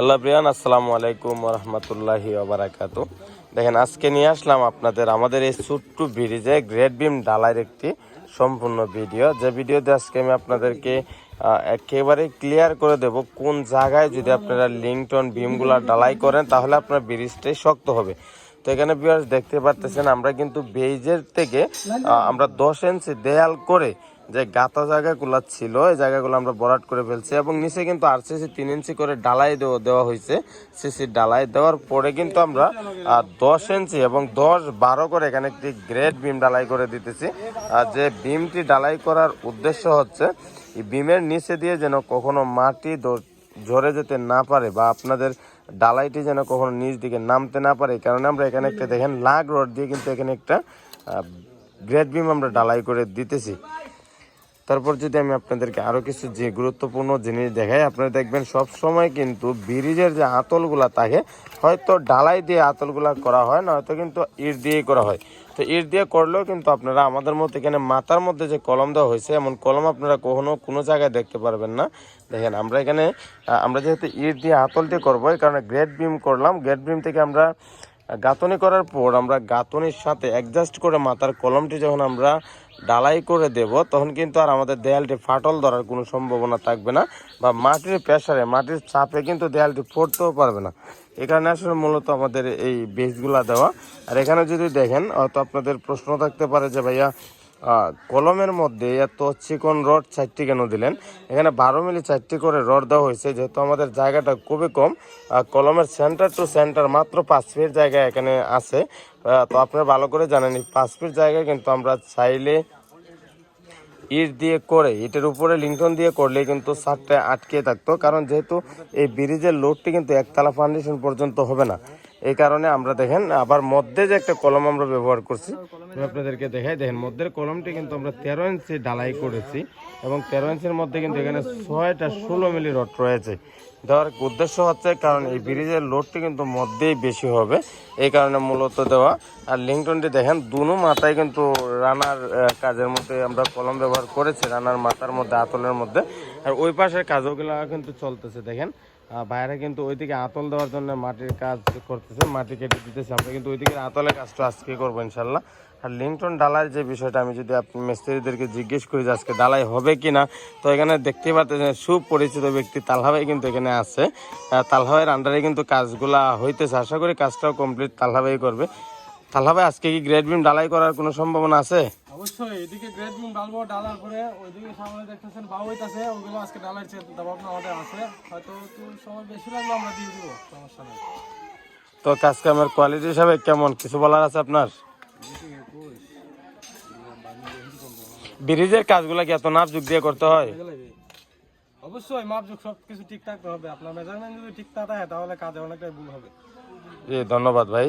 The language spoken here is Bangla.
আল্লাহ প্রিয়ান, আসসালামু আলাইকুম রহমতুল্লাহি ওবারাকাতু। দেখেন, আজকে নিয়ে আসলাম আপনাদের আমাদের এই ছোট্ট ব্রিজে গ্রেট বিম ডালাইয়ের একটি সম্পূর্ণ ভিডিও। যে ভিডিওতে আজকে আমি আপনাদেরকে একেবারে ক্লিয়ার করে দেব কোন জায়গায় যদি আপনারা লিংটন বিমগুলা ডালাই করেন, তাহলে আপনার ব্রিজটাই শক্ত হবে। তো এখানে বিয়ার্স দেখতে পারতেছেন, আমরা কিন্তু বেইজের থেকে আমরা দশ ইঞ্চি দেয়াল করে যে গাতা জায়গাগুলো ছিল, এই জায়গাগুলো আমরা বরাট করে ফেলছি এবং নিচে কিন্তু আরসিসি তিন ইঞ্চি করে ডালাই দেওয়া হয়েছে, সিসি ডালাই দেওয়ার পরে কিন্তু আমরা দশ ইঞ্চি এবং দশ বারো করে এখানে একটি গ্রেট বিম ডালাই করে দিতেছি। আর যে বিমটি ডালাই করার উদ্দেশ্য হচ্ছে, এই বিমের নিচে দিয়ে যেন কখনো মাটি ঝরে যেতে না পারে বা আপনাদের ডালাইটি যেন কখনো নিচ দিকে নামতে না পারে কারণে আমরা এখানে একটা দেখেন লাগ রড দিয়ে কিন্তু এখানে একটা গ্রেট বিম আমরা ডালাই করে দিতেছি। তারপর যদি আমি আপনাদেরকে আরও কিছু যে গুরুত্বপূর্ণ জিনিস দেখাই, আপনারা দেখবেন সব সময় কিন্তু ব্রিজের যে আতলগুলা থাকে, হয়তো ডালাই দিয়ে আতলগুলা করা হয় না হয়তো কিন্তু ইট দিয়েই করা হয়। তো ইট দিয়ে করলেও কিন্তু আপনারা আমাদের মতো এখানে মাথার মধ্যে যে কলম দেওয়া হয়েছে, এমন কলম আপনারা কখনো কোনো জায়গায় দেখতে পারবেন না। দেখেন, আমরা এখানে আমরা যেহেতু ইট দিয়ে আতল দিয়ে করব, এই কারণে গ্রেট বিম করলাম। গ্রেট বিম থেকে আমরা গাঁথনি করার পর আমরা গাঁথনির সাথে অ্যাডজাস্ট করে মাথার কলমটি যখন আমরা ডালাই করে দেব, তখন কিন্তু আর আমাদের দেয়ালটি ফাটল ধরার কোনো সম্ভাবনা থাকবে না বা মাটির প্রেশারে মাটির চাপে কিন্তু দেয়ালটি ফুটতেও পারবে না। এখানে আসলে মূলত আমাদের এই বেসগুলা দেওয়া। আর এখানে যদি দেখেন, হয়তো আপনাদের প্রশ্ন থাকতে পারে যে ভাইয়া কলমের মধ্যে এত চিকন রড চারটি কেন দিলেন? এখানে বারো মিলি চারটি করে রড দেওয়া হয়েছে, যেহেতু আমাদের জায়গাটা খুবই কম কলমের সেন্টার টু সেন্টার মাত্র পাঁচ ফিট জায়গা এখানে আছে। তো আপনারা ভালো করে জানেন পাঁচ ফিট জায়গায় কিন্তু আমরা চাইলে ইট দিয়ে করে, ইটের উপরে লিংটন দিয়ে করলে কিন্তু ছাদটা আটকে থাকতো, কারণ যেহেতু এই ব্রিজের লোডটি কিন্তু একতলা ফাউন্ডেশন পর্যন্ত হবে না। এই কারণে আমরা দেখেন, আবার মধ্যে যে একটা কলম আমরা ব্যবহার করছি আমি আপনাদেরকে দেখাই, দেখেন মধ্যের কলমটি কিন্তু আমরা তেরো ইঞ্চি ডালাই করেছি এবং তেরো ইঞ্চির মধ্যে কিন্তু এখানে ছয়টা ষোলো মিলি রড রয়েছে। দেওয়ার উদ্দেশ্য হচ্ছে, কারণ এই ব্রিজের লোডটি কিন্তু মধ্যেই বেশি হবে, এই কারণে মূলত দেওয়া। আর লিংটনটি দেখেন, দুনো মাথায় কিন্তু রানার কাজের মধ্যে আমরা কলম ব্যবহার করেছি, রানার মাথার মধ্যে, আতলের মধ্যে। আর ওই পাশের কাজগুলো কিন্তু চলতেছে, দেখেন। বাইরে কিন্তু ওইদিকে আতল দেওয়ার জন্য মাটির কাজ করতেছে, মাটি কেটে দিতেছে। আমরা কিন্তু ওইদিকে আতলের কাজটা আজকে করব, ইনশাল্লাহ। আর লিংটন ডালার যে বিষয়টা আমি যদি আপনি মিস্ত্রিদেরকে জিজ্ঞেস করি যে আজকে ডালাই হবে কি না তো এখানে দেখতেই পাচ্ছেন সুপরিচিত ব্যক্তি তালহাভাই কিন্তু এখানে আছে। তালহাভাইয়ের আন্ডারে কিন্তু কাজগুলা হইতেছে। আশা করি কাজটাও কমপ্লিট তালহাভাই করবে। তালহাভাই আজকে কি গ্রেড বিম ডালাই করার কোনো সম্ভাবনা আছে? অবশ্যই এদিকে গ্রেড বিম ডালবো ডালার পরে ওইদিকে সামনে দেখতেছেন বাউ হইতাছে ওগুলো আজকে ডালার চিন্তা ভাবনা আমাদের আছে। হয়তো একটু সময় বেশি লাগল আমরা দিয়ে দিব সমস্যা নেই। তো কাজ কামের কোয়ালিটি হিসাবে কেমন? কিছু বলার আছে আপনার? ব্রিজের কাজগুলো কি এত নাপযুগ দিয়ে করতে হয়? অবশ্যই মাপযোগ সব কিছু ঠিক থাকতে হবে। আপনার মেজারমেন্ট যদি ঠিক না থাকে তাহলে কাজে অনেকটাই ভুল হবে। জি ধন্যবাদ ভাই।